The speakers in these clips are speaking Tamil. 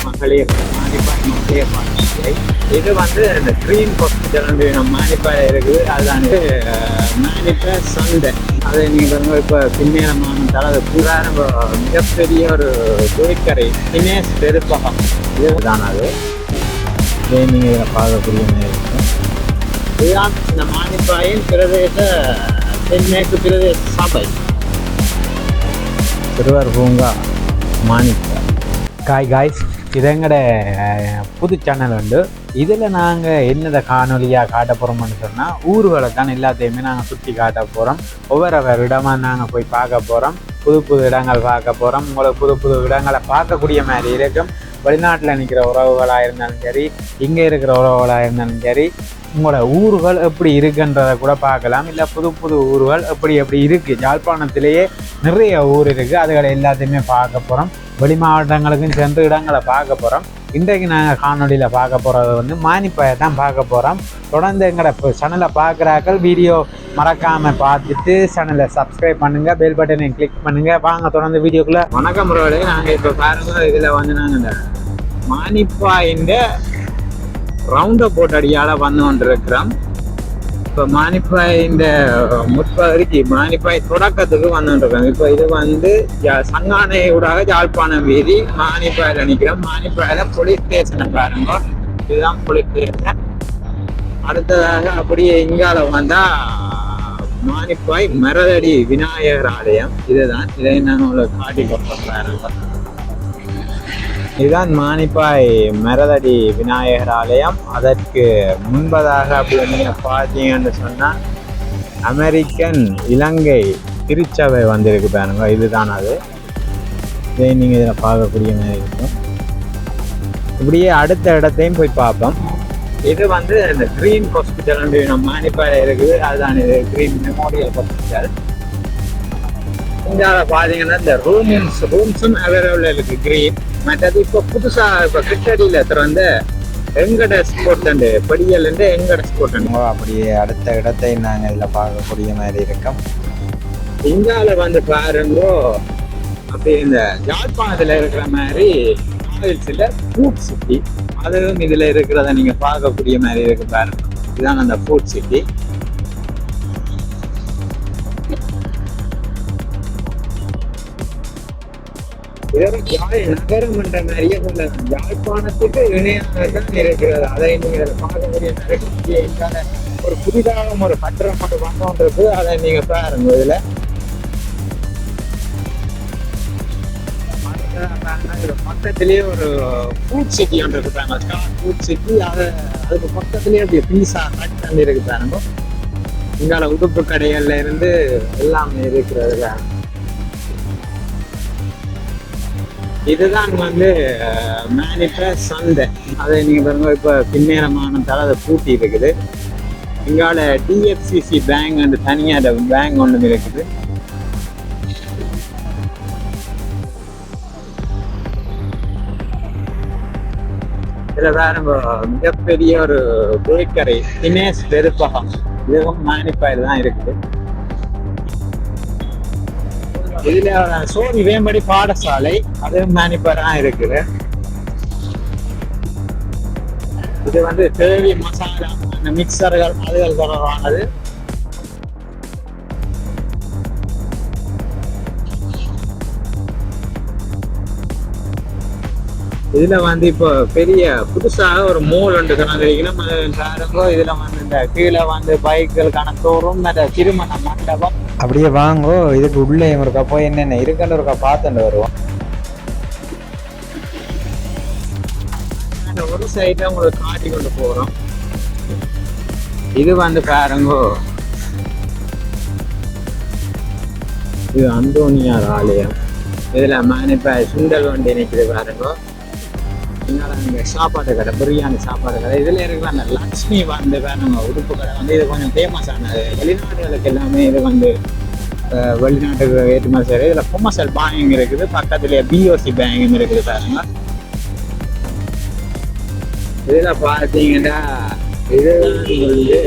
மகளிர் மானிப்பாய் மகளிர் பாடசாலை இது வந்து இந்த க்ரீன் ஹாஸ்பிட்டல் வந்து நம்ம மானிப்பாய் இருக்குது அதுதான் மானிப்ப சந்தை அது நீங்கள் வந்து இப்போ பின்னேரமான தலை பூரா நம்ம மிகப்பெரிய ஒரு கோய்க்கரை தினேஷ் பெருப்பகம் இதுதான் அது இதே நீங்கள் இதில் பார்க்கக்கூடிய இருக்கும் இதுதான் இந்த மானிப்பாயின் பிரதேச தென்மேற்கு பிரதேச சபை சிறுவர் பூங்கா மாணிக்கா காய் காய்ஸ் இது எங்களோட புது சேனல் உண்டு. இதில் நாங்கள் என்னதை காணொலியாக காட்ட போகிறோம்னு சொன்னால் ஊர்களை தான் எல்லாத்தையுமே நாங்கள் சுற்றி காட்ட போகிறோம் ஒவ்வொரு ஒவ்வொரு இடமாக நாங்கள் போய் பார்க்க போகிறோம் புது புது இடங்கள் பார்க்க போகிறோம் உங்களுக்கு புது புது இடங்களை பார்க்கக்கூடிய மாதிரி இருக்கும். வெளிநாட்டில் நிற்கிற உறவுகளாக இருந்தாலும் சரி இங்கே இருக்கிற உறவுகளாக இருந்தாலும் சரி உங்களோட ஊர்கள் எப்படி இருக்குன்றதை கூட பார்க்கலாம். இல்லை புது புது ஊர்கள் எப்படி எப்படி இருக்குது யாழ்ப்பாணத்திலேயே நிறைய ஊர் இருக்குது அதுகளை எல்லாத்தையுமே பார்க்க போகிறோம் வெளி மாவட்டங்களுக்கும் சென்று இடங்களை பார்க்க போகிறோம் இன்றைக்கு நாங்கள் காணொலியில் பார்க்க போகிறது வந்து மானிப்பாயை தான் பார்க்க போகிறோம் தொடர்ந்து எங்களோட சேனலை பார்க்குறாக்கள் வீடியோ மறக்காமல் பார்த்துட்டு சேனலை சப்ஸ்கிரைப் பண்ணுங்கள் பெல் பட்டனை கிளிக் பண்ணுங்கள் வாங்க தொடர்ந்து வீடியோக்குள்ளே. வணக்கம் ரோலே நாங்கள் இப்போ பாருங்க இதில் வந்து நாங்கள் இந்த மானிப்பாயின் ரவுண்ட் போட் அடியால் வந்து கொண்டிருக்கிறோம். இப்போ மானிப்பாய் இந்த முற்பகுதிக்கு மானிப்பாய் தொடக்கத்துக்கு வந்துருக்கோம் இப்போ இது வந்து யா- சங்கானை ஊடாக யாழ்ப்பாணம் வீதி மானிப்பாயில் நிற்கிறோம் மானிப்பாயில் போலீஸ் ஸ்டேஷனை பாருங்க. இதுதான் போலீஸ் ஸ்டேஷன் அடுத்ததாக அப்படியே இங்கால வந்தா மானிப்பாய் மரதடி விநாயகர் ஆலயம். இதுதான். இதை நான் உங்களுக்கு காட்டி கொடுப்பேன் பாருங்க. இதுதான் மானிப்பாய் மரதடி விநாயகர் ஆலயம் அதற்கு முன்பதாக அப்படி நீங்கள் பார்த்தீங்கன்னு சொன்னால் அமெரிக்கன் இலங்கை திருச்சபை வந்திருக்கு பாருங்க. இதுதான் அது. இதை நீங்கள் இதில் பார்க்கக்கூடிய மாதிரி இருக்கும். இப்படியே அடுத்த இடத்தையும் போய் பார்ப்போம். இது வந்து இந்த க்ரீன் ஹாஸ்பிட்டல் நம்ம மானிப்பாயில் இருக்குது. அதுதான் இது க்ரீன் மெமோரியல் ஹாஸ்பிட்டல். இங்க பாத்தீங்கன்னா இந்த ரூம்ஸ் ரூம்ஸும் அவைலபிள் இருக்கு கிரீன் மற்றது இப்போ புதுசா இப்போ கிட்டடியில் திறந்த எங்கட ஸ்போர்ட் அண்டு படியல் இருந்து எங்கட ஸ்போர்ட் அண்டு அப்படியே அடுத்த இடத்தை நாங்கள் இதில் பார்க்கக்கூடிய மாதிரி இருக்கோம். இங்கால வந்து பாருங்கோ அப்படி இந்த யாழ்ப்பாணத்துல இருக்கிற மாதிரி காலேஜ்ல ஃபுட் சிட்டி அதுவும் இதுல இருக்கிறத நீங்க பார்க்கக்கூடிய மாதிரி இருக்கு பாருங்க. இதுதான் அந்த ஃபுட் சிட்டி இதெல்லாம் யாழ் நகரம் என்ற நிறைய சொல்ல யாழ்ப்பாணத்துக்கு இணையதான் இருக்கிறது. அதை நீங்கள் பார்க்கக்கூடிய நிறைய ஒரு புதிதாக ஒரு கட்டடம் மட்டும் வந்தோன்றது. அதை நீங்க பாருங்க இதுல. பக்கத்திலேயே ஒரு ஃபுட் சிட்டி ஒன்று இருக்கிறாங்க ஃபுட் சிட்டி அதை அதுக்கு பக்கத்துலேயே அப்படியே பீஸா கட் பண்ணி இருக்கிறாங்க இங்கால உடுப்பு கடைகள்ல இருந்து எல்லாமே இருக்கிறதுல இதுதான் வந்து மேனிப்ப சந்தை. அதை நீங்க பாருங்க இப்போ பின்னேரமானதால அதை பூட்டி இருக்குது. இங்கால டிஎஃப்சிசி பேங்க் அந்த தனியார் பேங்க் ஒன்று இருக்குது. இதில் வேற மிகப்பெரிய ஒரு பேக்கரை தினேஷ் பெருப்பகம். இதுவும் மேனிப்பாயில் தான் இருக்குது. இதுல சோழி வேம்படி பாடசாலை அது மேனிப்பரா இருக்குது. இது வந்து தேவி மசாலா அந்த மிக்சர்கள் அதுகள் தொடர்பானது. இதுல வந்து இப்போ பெரிய புதுசாக ஒரு மோல் ஒன்று கணக்கிக்கணும் இதுல வந்து இந்த கீழே வந்து பைக்குகள் தோறும் அந்த திருமண மண்டபம் அப்படியே வாங்கோ இதுக்கு உள்ளே இருக்கா போய் என்னென்ன இருக்குன்னு இருக்கா பார்த்துட்டு வருவோம். அந்த ஒரு சைடில் உங்களுக்கு காட்டி கொண்டு போகிறோம் இது வந்து பாருங்கோ. இது அந்தோனியார் ஆலயம். இதில் மேனிப்பா சுண்டல் வண்டி நிற்கிறது பாருங்கோ. அதனால இந்த சாப்பாடு கடை பிரியாணி சாப்பாடு கடை இதில் இருக்கிற அந்த லக்ஷ்மி வந்து நம்ம உடுப்பு கடை. வந்து இது கொஞ்சம் ஃபேமஸ் ஆனது வெளிநாடுகளுக்கு எல்லாமே இது வந்து வெளிநாட்டுக்கு ஏற்றுமதி சார் இதில் கொமர்ஷியல் பேங்க் இருக்குது. பக்கத்துலேயே பிஓசி பேங்கும் இருக்குது பாருங்க. இதில் பார்த்தீங்கன்னா இதுதான் வந்து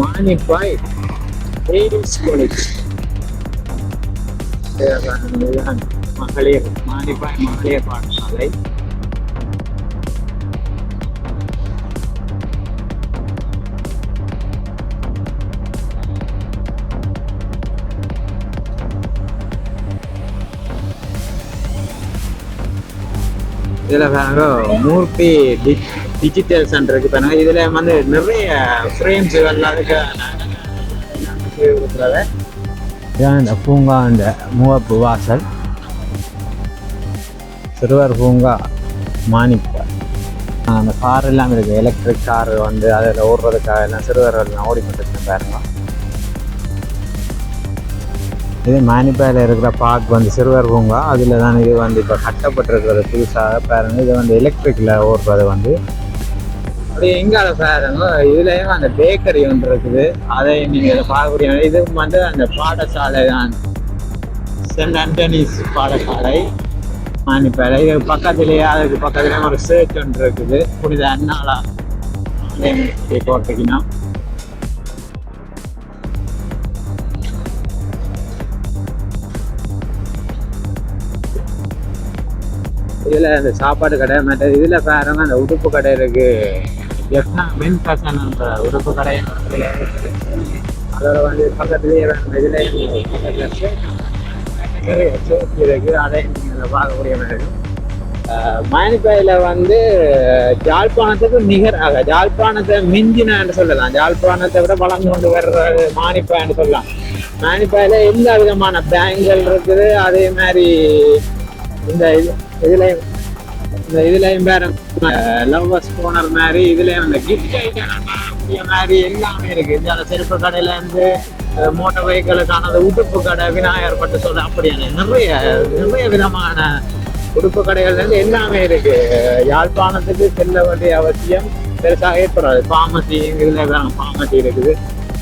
மானிப்பாய் லேடிஸ் காலேஜ் மகளிர் மானிப்பாய் மகளிர் பாடசாலை. இதில் பாருங்க மூர்த்தி டி- டிஜிட்டல் சென்டர் இருக்கு பாருங்க. இதில் வந்து நிறைய ஃப்ரேம்ஸ் எல்லாம் இருக்கு. இதான் இந்த பூங்கா அந்த மூவப்பு வாசல். சிறுவர் பூங்கா மாணிக்கா அந்த கார் எல்லாம் இருக்கு. எலக்ட்ரிக் கார் வந்து அதில் ஓடுறதுக்காக எல்லாம் சிறுவர்கள் ஓடிக்கொண்டு பாருங்க. இது மானிப்பாயில் இருக்கிற பார்க் வந்து சிறுவர் பூங்கா. அதில் தான் இது வந்து இப்போ கட்டப்பட்டிருக்கிறது புதுசாக பாருங்க இது வந்து எலக்ட்ரிக்கில் ஓடுறது வந்து. அப்படியே எங்கால பாருங்க இதுலேயும் அந்த பேக்கரி ஒன்று இருக்குது. அதை நீங்கள் பார்க்கக்கூடிய இது வந்து அந்த பாடசாலை தான். சென்ட் அண்டனிஸ் பாடசாலை மானிப்பாலை இது பக்கத்துலேயே அதுக்கு பக்கத்துலேயே ஒரு சேர்ச் ஒன்று இருக்குது. புனித அண்ணாலா போட்டிருக்கணும். இதில் அந்த சாப்பாடு கடை மற்ற இதில் பாருங்க அந்த உடுப்பு கடை இருக்கு. எஃப்னா மென் ஃபேஷன் அந்த உடுப்பு கடை அதோட வந்து பக்கத்துலேயே வேணும் இருக்கு. அதை நீங்கள் பார்க்கக்கூடிய மாதிரி. மயனிப்பாயில் வந்து ஜாழ்ப்பாணத்துக்கு நிகராக ஜாழ்ப்பாணத்தை மிஞ்சினான்னு சொல்லலாம். ஜாழ்ப்பாணத்தை விட வளர்ந்து கொண்டு வர்றது மானிப்பாய்னு சொல்லலாம். மானிப்பாயில் எல்லா விதமான பேங்குகள் இருக்குது? அதே மாதிரி இந்த இது இதுலயும் இந்த இதுலயும் வேற லவ்வர்ஸ் போனர் மாதிரி இதுலயும் இந்த கிஃப்ட் ஐட்டம் மாதிரி எல்லாமே இருக்கு. இந்த செருப்பு கடையில இருந்து மோட்டார் வெஹிக்கிளுக்கான உடுப்பு கடை விநாயகர் பட்டு சொல்ல அப்படியான நிறைய நிறைய விதமான உடுப்பு கடைகள்லேருந்து எல்லாமே இருக்கு. யாழ்ப்பாணத்துக்கு செல்ல வேண்டிய அவசியம் பெருசாக ஏற்படாது. ஃபார்மசி இதுல பாமசி இருக்குது.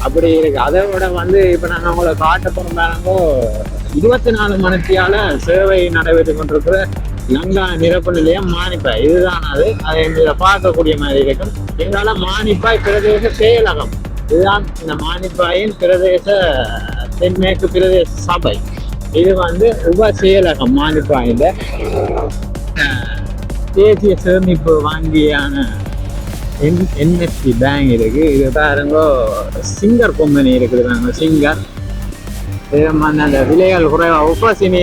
அப்படி இருக்கு. அதை விட வந்து இப்போ நாங்க உங்களை காட்ட போகிறோம் இருபத்தி நாலு மணித்தியால சேவை நடைபெற்று கொண்டிருக்கிற லங்கா நிரப்பு நிலையம் மானிப்பாய். இதுதான் அது. அதை இதில் பார்க்கக்கூடிய மாதிரி இருக்கும் எங்களால் மானிப்பாய் பிரதேச செயலகம். இதுதான் இந்த மானிப்பாயின் பிரதேச தென்மேற்கு பிரதேச சபை. இது வந்து உப செயலகம் மானிப்பாயில். தேசிய சேமிப்பு வங்கியான என் என்எஸ்டி பேங்க் இருக்கு. இது பாருங்க சிங்கர் கம்பெனி இருக்குது நாங்கள் சிங்கர். அந்த விலைகள் குறைவாக ஆஃபர்ஸ் இனி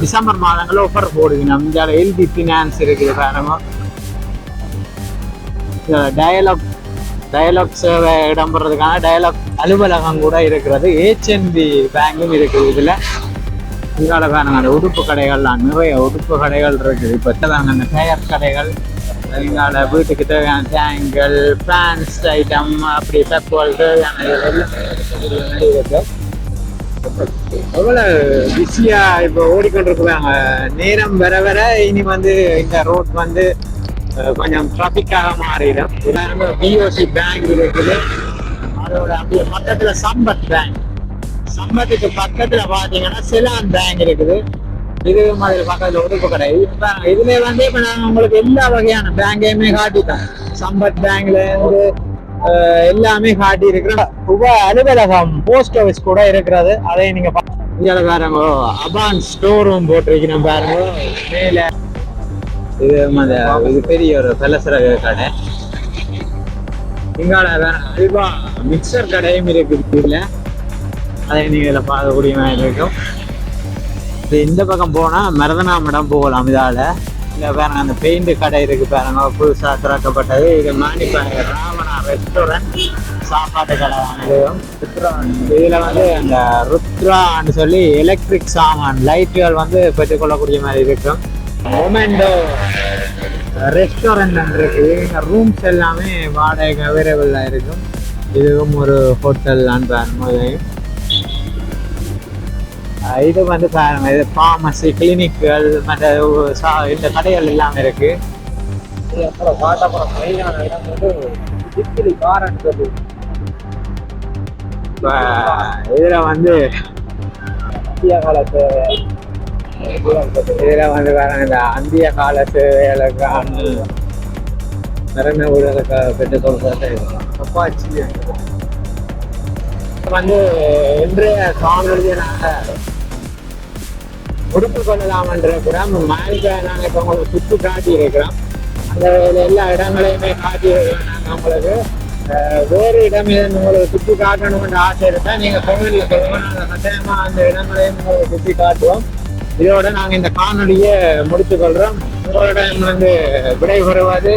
டிசம்பர் மாதங்களில் ஆஃபர் போடுது நம்ம எல்பி ஃபினான்ஸ் இருக்குது பாருங்க டயலாக் டயலாக் சேவை இடம்பெறதுக்கான டயலாக் அலுவலகம் கூட இருக்கிறது ஹெச்என்பி பேங்கும் இருக்குது இதில் இங்கால பாருங்க அந்த உடுப்பு கடைகள்லாம் நிறைய உடுப்பு கடைகள் இருக்குது இப்போ தாங்க அந்த டயர் கடைகள் இங்கால வீட்டுக்கு தேவையான டேங்கல் ஃபேன்ஸ் ஐட்டம் அப்படி பெட்ரோல் தேவையான இதெல்லாம் எவ்வளோ பிஸியா இப்போ ஓடிக்கொண்டிருக்கிறாங்க நேரம் வர வர இனி வந்து இந்த ரோட் வந்து கொஞ்சம் டிராஃபிக்காக மாறிடும். உதாரணம் பிஓசி பேங்க் இருக்குது. அதோட அப்படியே பக்கத்துல சம்பத் பேங்க் சம்பத்துக்கு பக்கத்துல பார்த்தீங்கன்னா சிலான் பேங்க் இருக்குது. இது மாதிரி பக்கத்தில் உறுப்பு கடை. இப்ப இதுல வந்து இப்போ நான் உங்களுக்கு எல்லா வகையான பேங்கையுமே காட்டிட்டோம். சம்பத் பேங்க்ல இருந்து எல்லாமே காட்டி இருக்கிற உப அலுவலகம் போஸ்ட் ஆஃபீஸ் கூட இருக்கிறது. அதை நீங்க பா- பாருங்க. அபான் ஸ்டோர் ரூம் போட்டிருக்கணும் பாருங்க. மேல இது அந்த இது பெரிய ஒரு பலசரக கடை. இங்கால வேற அல்வா மிக்சர் கடையும் இருக்குது இதில். அதை நீங்க இதில் பார்க்கக்கூடிய மாதிரி இருக்கும். இது இந்த பக்கம் போனா மரதனாமிடம் போகலாம் இதால. இங்கே பாருங்க அந்த பெயிண்ட் கடை இருக்கு பாருங்க புதுசா திறக்கப்பட்டது. இது மாணி பாருங்க ராமனா ரெஸ்டாரண்ட் சாப்பாட்டு கடை இதுவும் இதுல வந்து அந்த ருத்ரான்னு சொல்லி எலக்ட்ரிக் சாமான் லைட்டுகள் வந்து பெற்றுக்கொள்ளக்கூடிய மாதிரி இருக்கும் மொமெண்டோ ரெஸ்டாரண்ட் இருக்கு. ரூம்ஸ் எல்லாமே வாடகை அவைலபிளாக இருக்கும். இதுவும் ஒரு ஹோட்டல் பாருங்க முதலையும் இது வந்து பாருங்க இது ஃபார்மசி கிளினிக்குகள் மற்ற இந்த கடைகள் எல்லாமே இருக்கு. இது அப்புறம் காட்டப்புறம் மெயினான இடம் வந்து இட்லி காரன் இப்போ இதில் வந்து இந்திய காலத்து இதில் வந்து பாருங்க இந்த அந்திய கால சேவைகளுக்கான நிறமை ஊழலுக்கு பெற்று சொல்றது அப்பாச்சி. வந்து இன்றைய காணொலியை நாங்கள் முடித்து கொள்ளலாம் இருக்கிறோம் மாளிகை நாங்கள் இப்போ உங்களுக்கு சுற்றி காட்டி இருக்கிறோம் அந்த எல்லா இடங்களையுமே காட்டி இருக்கிறோம் நாங்கள் உங்களுக்கு வேறு இடம் உங்களுக்கு சுற்றி என்ற ஆசை இருந்தால் நீங்கள் கோவிலில் சொல்லுவோம் நாங்கள் கட்டாயமாக அந்த இடங்களையும் உங்களுக்கு சுற்றி காட்டுவோம். இதோட நாங்கள் இந்த காணொலியை முடித்துக்கொள்கிறோம் உங்களோட வந்து விடைபெறுவது